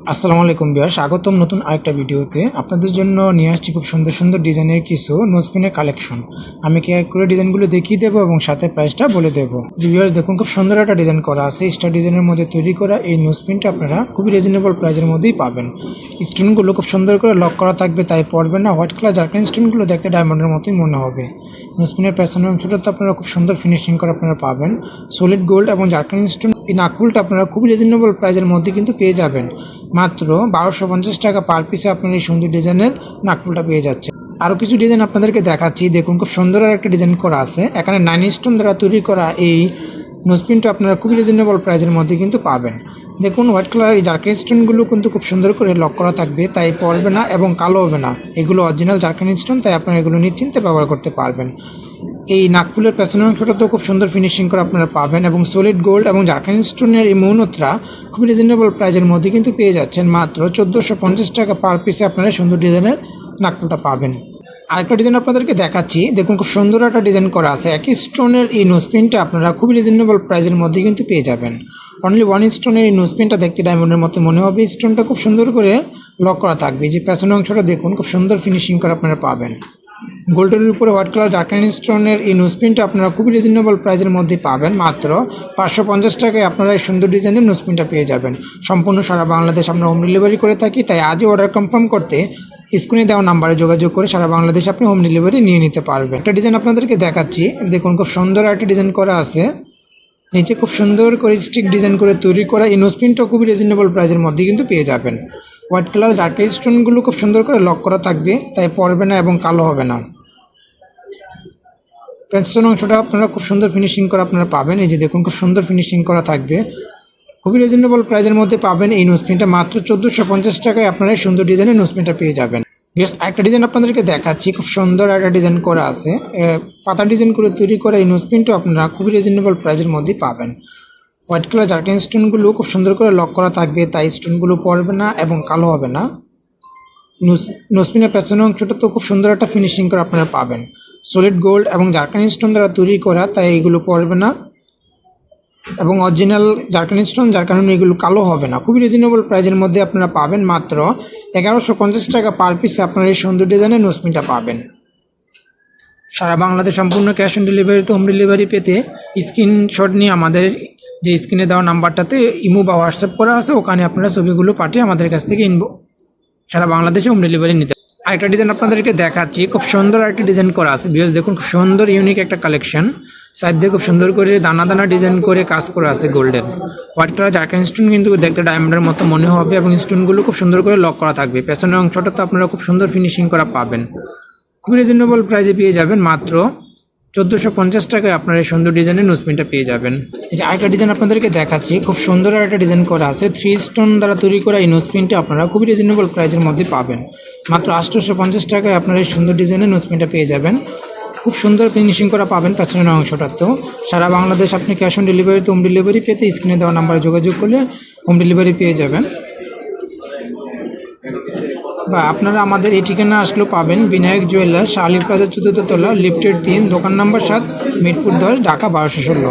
আসসালামু আলাইকুম বিয়া স্বাগতম নতুন আরেকটা ভিডিওতে। আপনাদের জন্য নিয়ে আসছি খুব সুন্দর সুন্দর ডিজাইনের কিছু নোসপিনের কালেকশন। আমি কি করে ডিজাইনগুলো দেখিয়ে দেবো এবং সাথে প্রাইসটা বলে দেবো? যে ভিউয়ার্স দেখুন, খুব সুন্দর একটা ডিজাইন করা আছে। স্টার ডিজাইনের মধ্যে তৈরি করা এই নোসপিনটা আপনারা খুবই রিজনেবল প্রাইসের মধ্যেই পাবেন। স্টোনগুলো খুব সুন্দর করে লক করা থাকবে, তাই পড়বে না। হোয়াইট কালার জার্কান স্টোনগুলো দেখতে ডায়মন্ডের মতোই মনে হবে। নোসপিনের পেছনের অংশটা তো আপনারা খুব সুন্দর ফিনিশিং করে আপনারা পাবেন। সলিড গোল্ড এবং জার্কান স্টোন এই নাকুলটা আপনারা খুবই রিজনেবল প্রাইসের মধ্যে কিন্তু পেয়ে যাবেন। মাত্র বারোশো পঞ্চাশ টাকা পার পিসে আপনার এই সুন্দর ডিজাইনের নাকফুলটা পেয়ে যাচ্ছে আরও কিছু ডিজাইন আপনাদেরকে দেখাচ্ছি। দেখুন, খুব সুন্দর আর একটা ডিজাইন করা আছে। এখানে নাইন স্টোন দ্বারা তৈরি করা এই নোজপিনটা আপনারা খুবই রিজনেবল প্রাইসের মধ্যে কিন্তু পাবেন। দেখুন হোয়াইট কালার এই জার্কান স্টোনগুলো কিন্তু খুব সুন্দর করে লক করা থাকবে, তাই পড়বে না এবং কালো হবে না। এগুলো অরিজিনাল জার্কান স্টোন তাই আপনারা এগুলো নিশ্চিন্তে ব্যবহার করতে পারবেন। এই নাকফুলের পেছনের অংশটাতেও খুব সুন্দর ফিনিশিং করে আপনারা পাবেন এবং সলিড গোল্ড এবং জার্কান স্টোনের এই মৌনত্রা খুব রিজনেবল প্রাইজের মধ্যে কিন্তু পেয়ে যাচ্ছেন। মাত্র চোদ্দোশো পঞ্চাশ টাকা পার পিসে আপনারা সুন্দর ডিজাইনের নাকফুলটা পাবেন। আরেকটা ডিজাইন আপনাদেরকে দেখাচ্ছি। দেখুন, খুব সুন্দর একটা ডিজাইন করা আছে। একই স্টোনের এই নোজপিনটা আপনারা খুবই রিজনেবল প্রাইজের মধ্যে কিন্তু পেয়ে যাবেন। অনলি ওয়ান স্টোনের এই নোজপিনটা দেখতে ডায়মন্ডের মতো মনে হবে। স্টোনটা খুব সুন্দর করে লক করা থাকবে। যে পেছনের অংশটা দেখুন, খুব সুন্দর ফিনিশিং করে আপনারা পাবেন। গোল্ডের উপরে হোয়াইট কালার জার্কান স্টোনের এই নোসপিনটা আপনারা খুবই রিজনেবল প্রাইসের মধ্যে পাবেন, মাত্র পাঁচশো পঞ্চাশ টাকায় আপনারা এই সুন্দর ডিজাইনের নোসপিনটা পেয়ে যাবেন। সম্পূর্ণ সারা বাংলাদেশ আমরা হোম ডেলিভারি করে থাকি, তাই আজই অর্ডার কনফার্ম করতে স্ক্রিনে দেওয়া নাম্বারে যোগাযোগ করে সারা বাংলাদেশ আপনি হোম ডেলিভারি নিয়ে নিতে পারবেন। একটা ডিজাইন আপনাদেরকে দেখাচ্ছি, দেখুন খুব সুন্দর একটা ডিজাইন করা আছে। নিচে খুব সুন্দর করে স্টিক ডিজাইন করে তৈরি করা এই নোসপিনটা খুবই রিজনেবল প্রাইসের মধ্যে কিন্তু পেয়ে যাবেন। হোয়াইট কালার জার্কান স্টোনগুলো খুব সুন্দর করে লক করা থাকবে, তাই পড়বে না এবং কালো হবে না। পেন্সন অংশটা আপনারা খুব সুন্দর ফিনিশিং করা আপনারা পাবেন। এই যে দেখুন, খুব সুন্দর ফিনিশিং করা থাকবে। খুবই রিজনেবল প্রাইজের মধ্যে পাবেন এই নোসপিনটা মাত্র চোদ্দোশো পঞ্চাশ টাকায় আপনারা সুন্দর ডিজাইনের নোসপিনটা পেয়ে যাবেন। বেশ একটা ডিজাইন আপনাদেরকে দেখাচ্ছি। খুব সুন্দর একটা ডিজাইন করা আছে। পাতা ডিজাইন করে তৈরি করা এই নোসপিনটা আপনারা খুবই রিজনেবল প্রাইজের মধ্যেই পাবেন। হোয়াইট কালার জার্কিন স্টোনগুলো খুব সুন্দর করে লক করা থাকবে, তাই স্টোনগুলো পড়বে না এবং কালো হবে না। নোস- নোসপিনের পেছনের অংশটা তো খুব সুন্দর একটা ফিনিশিং করে আপনারা পাবেন। সলিড গোল্ড এবং জার্কানি স্টোন দ্বারা তৈরি করা, তাই এগুলো পড়বে না। এবং অরিজিনাল জার্কানি স্টোন যার কারণে এগুলো কালো হবে না। খুবই রিজনেবল প্রাইজের মধ্যে আপনারা পাবেন মাত্র এগারোশো পঞ্চাশ টাকা পার পিসে আপনারা এই সুন্দর ডিজাইনের নোসপিনটা পাবেন। সারা বাংলাদেশ সম্পূর্ণ ক্যাশ অন ডেলিভারিতে হোম ডেলিভারি পেতে স্ক্রিনশট নিয়ে আমাদের যে স্ক্রিনে দেওয়া নাম্বারটাতে ইমো বা হোয়াটসঅ্যাপ করা আছে, ওখানে আপনারা ছবিগুলো পাঠিয়ে আমাদের কাছ থেকে ইনবো। সারা বাংলাদেশে হোম ডেলিভারি নিতে আরেকটা ডিজাইন আপনাদেরকে দেখাচ্ছি, খুব সুন্দর একটা ডিজাইন করা আছে। বিকজ দেখুন, খুব সুন্দর ইউনিক একটা কালেকশন সাইড দিয়ে খুব সুন্দর করে দানা দানা ডিজাইন করে কাজ করা আছে golden white colour zircon stone কিন্তু দেখতে ডায়মন্ডের মতো মনে হবে এবং স্টোনগুলো খুব সুন্দর করে লক করা থাকবে। পেছনের অংশটা তো আপনারা খুব সুন্দর ফিনিশিং করা পাবেন। খুবই রিজনেবল প্রাইসে পেয়ে যাবেন মাত্র চোদ্দোশো পঞ্চাশ টাকায় আপনারা এই সুন্দর ডিজাইনের নোসপিনটা পেয়ে যাবেন। এই যে আরেকটা ডিজাইন আপনাদেরকে দেখাচ্ছি, খুব সুন্দর একটা ডিজাইন করা আছে। থ্রি স্টোন দ্বারা তৈরি করা এই নোসপিনটা আপনারা খুবই রিজনেবল প্রাইসের মধ্যে পাবেন। মাত্র আটশোশো পঞ্চাশ টাকায় আপনারা এই সুন্দর ডিজাইনের নোসপিনটা পেয়ে যাবেন। খুব সুন্দর ফিনিশিং করা পাবেন পেছনের তো সারা বাংলাদেশ আপনি ক্যাশ অন ডেলিভারিতে হোম ডেলিভারি পেতে স্ক্রিনে দেওয়া নাম্বারে যোগাযোগ করলে হোম ডেলিভারি পেয়ে যাবেন। বা আপনারা আমাদের এই ঠিকানা আসলেও পাবেন বিনায়ক জুয়েলার আলিফ কাজের চতুর্থ তলা, লিফটের তিন, দোকান নম্বর সাত, মিরপুর দশ, ঢাকা বারোশো ষোলো।